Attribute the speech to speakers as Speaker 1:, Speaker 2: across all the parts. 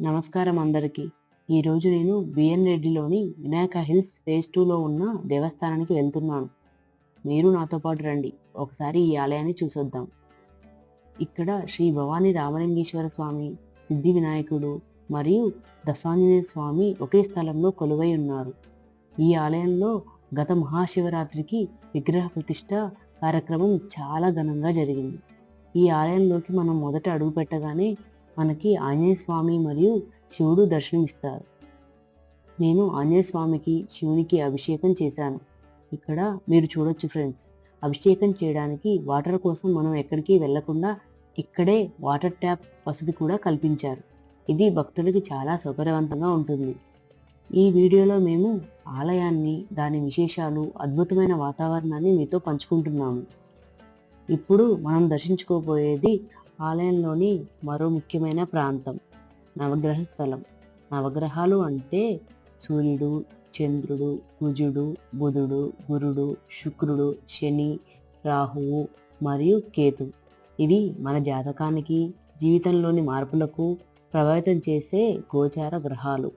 Speaker 1: నమస్కారం అందరికీ. ఈరోజు నేను బిఎన్ రెడ్డిలోని వినాయక హిల్స్ ఫేజ్ టూలో ఉన్న దేవస్థానానికి వెళ్తున్నాను. మీరు నాతో పాటు రండి. ఒకసారి ఈ ఆలయాన్ని చూసొద్దాం. ఇక్కడ శ్రీ భవానీ రామలింగేశ్వర స్వామి సిద్ధి వినాయకుడు మరియు దశాంజనేయ స్వామి ఒకే స్థలంలో కొలువై ఉన్నారు. ఈ ఆలయంలో గత మహాశివరాత్రికి విగ్రహ ప్రతిష్ట కార్యక్రమం చాలా ఘనంగా జరిగింది. ఈ ఆలయంలోకి మనం మొదట అడుగు పెట్టగానే మనకి ఆంజనేయ స్వామి మరియు శివుడు దర్శనమిస్తారు. నేను ఆంజనేయ స్వామికి శివునికి అభిషేకం చేశాను. ఇక్కడ మీరు చూడొచ్చు ఫ్రెండ్స్ అభిషేకం చేయడానికి వాటర్ కోసం మనం ఎక్కడికి వెళ్ళకుండా ఇక్కడే వాటర్ ట్యాప్ వసతి కూడా కల్పించారు. ఇది భక్తులకి చాలా సౌకర్యవంతంగా ఉంటుంది. ఈ వీడియోలో మేము ఆలయాన్ని దాని విశేషాలు అద్భుతమైన వాతావరణాన్ని మీతో పంచుకుంటున్నాము. ఇప్పుడు మనం దర్శించుకోబోయేది ఆలయంలోని మరో ముఖ్యమైన ప్రాంతం నవగ్రహ స్థలం నవగ్రహాలు అంటే సూర్యుడు చంద్రుడు కుజుడు బుధుడు గురుడు శుక్రుడు శని రాహువు మరియు కేతు. ఇవి మన జాతకానికి జీవితంలోని మార్పులకు ప్రభావితం చేసే గోచార గ్రహాలు.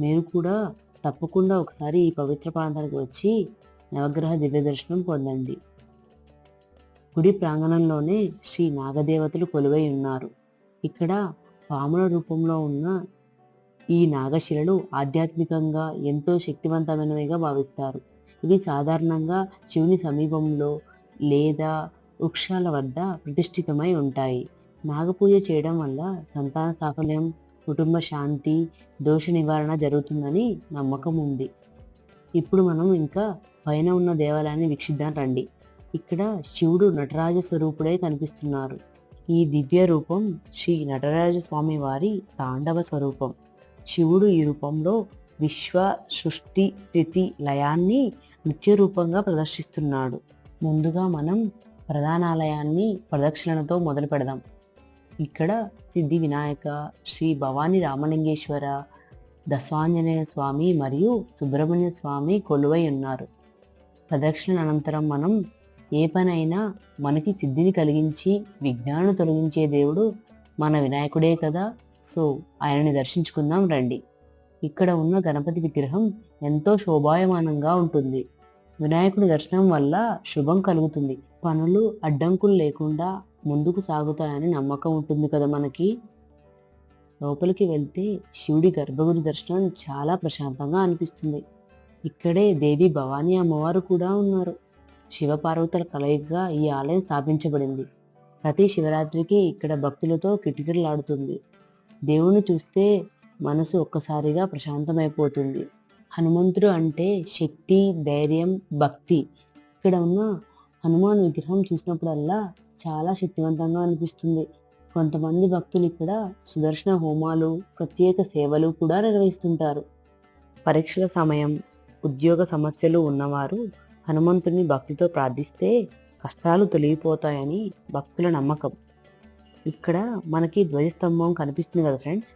Speaker 1: మీరు కూడా తప్పకుండా ఒకసారి ఈ పవిత్ర ప్రాంతానికి వచ్చి నవగ్రహ దివ్య దర్శనం పొందండి. గుడి ప్రాంగణంలోనే శ్రీ నాగదేవతలు కొలువై ఉన్నారు. ఇక్కడ పాముల రూపంలో ఉన్న ఈ నాగశిలలు ఆధ్యాత్మికంగా ఎంతో శక్తివంతమైనవిగా భావిస్తారు. ఇవి సాధారణంగా శివుని సమీపంలో లేదా వృక్షాల వద్ద ప్రతిష్ఠితమై ఉంటాయి. నాగపూజ చేయడం వల్ల సంతాన సాఫల్యం కుటుంబ శాంతి దోష నివారణ జరుగుతుందని నమ్మకం ఉంది. ఇప్పుడు మనం ఇంకా పైన ఉన్న దేవాలయాన్ని వీక్షిద్దాం రండి. ఇక్కడ శివుడు నటరాజ స్వరూపుడై కనిపిస్తున్నారు. ఈ దివ్య రూపం శ్రీ నటరాజ స్వామి వారి తాండవ స్వరూపం. శివుడు ఈ రూపంలో విశ్వ సృష్టి స్థితి లయాన్ని నిత్య రూపంగా ప్రదర్శిస్తున్నాడు. ముందుగా మనం ప్రధానాలయాన్ని ప్రదక్షిణలతో మొదలు పెడదాం. ఇక్కడ సిద్ధి వినాయక శ్రీ భవానీ రామలింగేశ్వర దశాంజనేయ స్వామి మరియు సుబ్రహ్మణ్య స్వామి కొలువై ఉన్నారు. ప్రదక్షిణ అనంతరం మనం ఏ పనైనా మనకి సిద్ధిని కలిగించి విజ్ఞానం తొలగించే దేవుడు మన వినాయకుడే కదా. సో ఆయనని దర్శించుకుందాం రండి. ఇక్కడ ఉన్న గణపతి విగ్రహం ఎంతో శోభాయమానంగా ఉంటుంది. వినాయకుడి దర్శనం వల్ల శుభం కలుగుతుంది. పనులు అడ్డంకులు లేకుండా ముందుకు సాగుతాయని నమ్మకం ఉంటుంది కదా మనకి. లోపలికి వెళ్తే శివుడి గర్భగుడి దర్శనం చాలా ప్రశాంతంగా అనిపిస్తుంది. ఇక్కడే దేవి భవానీ అమ్మవారు కూడా ఉన్నారు. శివపార్వతుల కలయికగా ఈ ఆలయం స్థాపించబడింది. ప్రతి శివరాత్రికి ఇక్కడ భక్తులతో కిటకిటలాడుతుంది దేవుని చూస్తే మనసు ఒక్కసారిగా ప్రశాంతమైపోతుంది. హనుమంతుడు అంటే శక్తి ధైర్యం భక్తి. ఇక్కడ ఉన్న హనుమాన్ విగ్రహం చూసినప్పుడల్లా చాలా శక్తివంతంగా అనిపిస్తుంది. కొంతమంది భక్తులు ఇక్కడ సుదర్శన హోమాలు ప్రత్యేక సేవలు కూడా నిర్వహిస్తుంటారు. పరీక్షల సమయం ఉద్యోగ సమస్యలు ఉన్నవారు హనుమంతుని భక్తితో ప్రార్థిస్తే కష్టాలు తొలగిపోతాయని భక్తుల నమ్మకం. ఇక్కడ మనకి ధ్వజస్తంభం కనిపిస్తుంది కదా ఫ్రెండ్స్.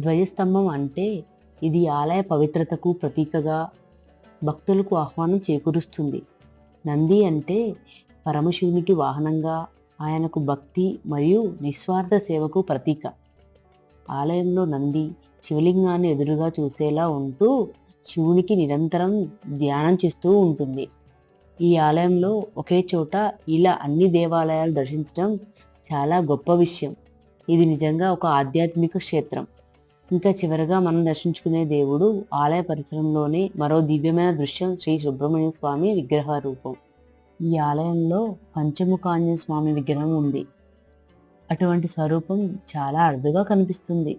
Speaker 1: ధ్వజస్తంభం అంటే ఇది ఆలయ పవిత్రతకు ప్రతీకగా భక్తులకు ఆహ్వానం చేకూరుస్తుంది. నంది అంటే పరమశివునికి వాహనంగా ఆయనకు భక్తి మరియు నిస్వార్థ సేవకు ప్రతీక. ఆలయంలో నంది శివలింగాన్ని ఎదురుగా చూసేలా ఉంటూ శివునికి నిరంతరం ధ్యానం చేస్తూ ఉంటుంది. ఈ ఆలయంలో ఒకే చోట ఇలా అన్ని దేవాలయాలు దర్శించడం చాలా గొప్ప విషయం. ఇది నిజంగా ఒక ఆధ్యాత్మిక క్షేత్రం. ఇంకా చివరగా మనం దర్శించుకునే దేవుడు ఆలయ పరిసరంలోనే మరో దివ్యమైన దృశ్యం శ్రీ సుబ్రహ్మణ్య స్వామి విగ్రహ రూపం ఈ ఆలయంలో పంచముఖాంజనేయ స్వామి విగ్రహం ఉంది. అటువంటి స్వరూపం చాలా అరుదుగా కనిపిస్తుంది.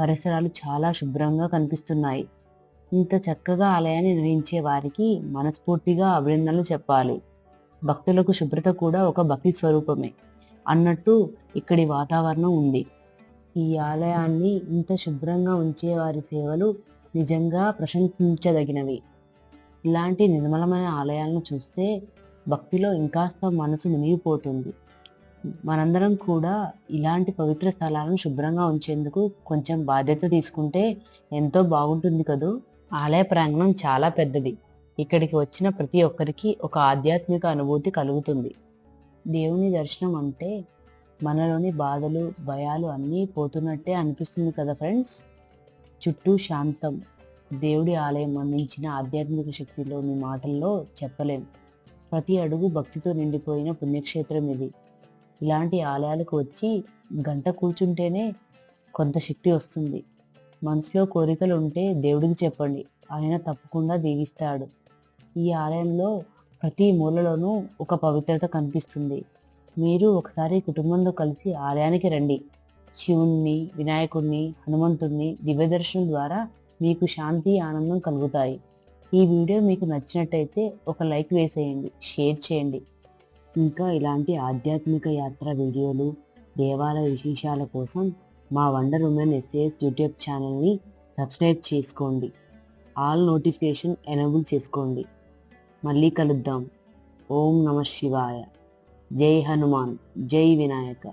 Speaker 1: పరిసరాలు చాలా శుభ్రంగా కనిపిస్తున్నాయి. ఇంత చక్కగా ఆలయాన్ని నిర్వహించే వారికి మనస్ఫూర్తిగా అభినందనలు చెప్పాలి. భక్తులకు శుభ్రత కూడా ఒక భక్తి స్వరూపమే. అన్నట్టు ఇక్కడి వాతావరణం ఉంది. ఈ ఆలయాన్ని ఇంత శుభ్రంగా ఉంచే వారి సేవలు నిజంగా ప్రశంసించదగినవి. ఇలాంటి నిర్మలమైన ఆలయాలను చూస్తే భక్తిలో ఇంకాస్త మనసు మునిగిపోతుంది. మనందరం కూడా ఇలాంటి పవిత్ర స్థలాలను శుభ్రంగా ఉంచేందుకు కొంచెం బాధ్యత తీసుకుంటే ఎంతో బాగుంటుంది కదూ? ఆలయ ప్రాంగణం చాలా పెద్దది. ఇక్కడికి వచ్చిన ప్రతి ఒక్కరికి ఒక ఆధ్యాత్మిక అనుభూతి కలుగుతుంది. దేవుని దర్శనం అంటే మనలోని బాధలు భయాలు అన్నీ పోతున్నట్టే అనిపిస్తుంది కదా ఫ్రెండ్స్? చుట్టూ శాంతం. దేవుడి ఆలయం అందించిన ఆధ్యాత్మిక శక్తిలోని మాటల్లో చెప్పలేం. ప్రతి అడుగు భక్తితో నిండిపోయిన పుణ్యక్షేత్రం ఇది. ఇలాంటి ఆలయాలకు వచ్చి గంట కూర్చుంటేనే కొంత శక్తి వస్తుంది. మనసులో కోరికలు ఉంటే దేవుడికి చెప్పండి. ఆయన తప్పకుండా దీవిస్తాడు. ఈ ఆలయంలో ప్రతి మూలలోనూ ఒక పవిత్రత కనిపిస్తుంది. మీరు ఒకసారి కుటుంబంతో కలిసి ఆలయానికి రండి. శివుణ్ణి వినాయకుణ్ణి హనుమంతుణ్ణి దివ్యదర్శనం ద్వారా మీకు శాంతి ఆనందం కలుగుతాయి. ఈ వీడియో మీకు నచ్చినట్టయితే ఒక లైక్ వేసేయండి షేర్ చేయండి. ఇంకా ఇలాంటి ఆధ్యాత్మిక యాత్ర వీడియోలు దేవాలయ విశేషాల కోసం మా వండర్ ఉమెన్ ఎస్ఏఎస్ యూట్యూబ్ ఛానల్ని సబ్స్క్రైబ్ చేసుకోండి. ఆల్ నోటిఫికేషన్ ఎనేబుల్ చేసుకోండి. మళ్ళీ కలుద్దాం. ఓం నమ శివాయ. జై హనుమాన్. జై వినాయక.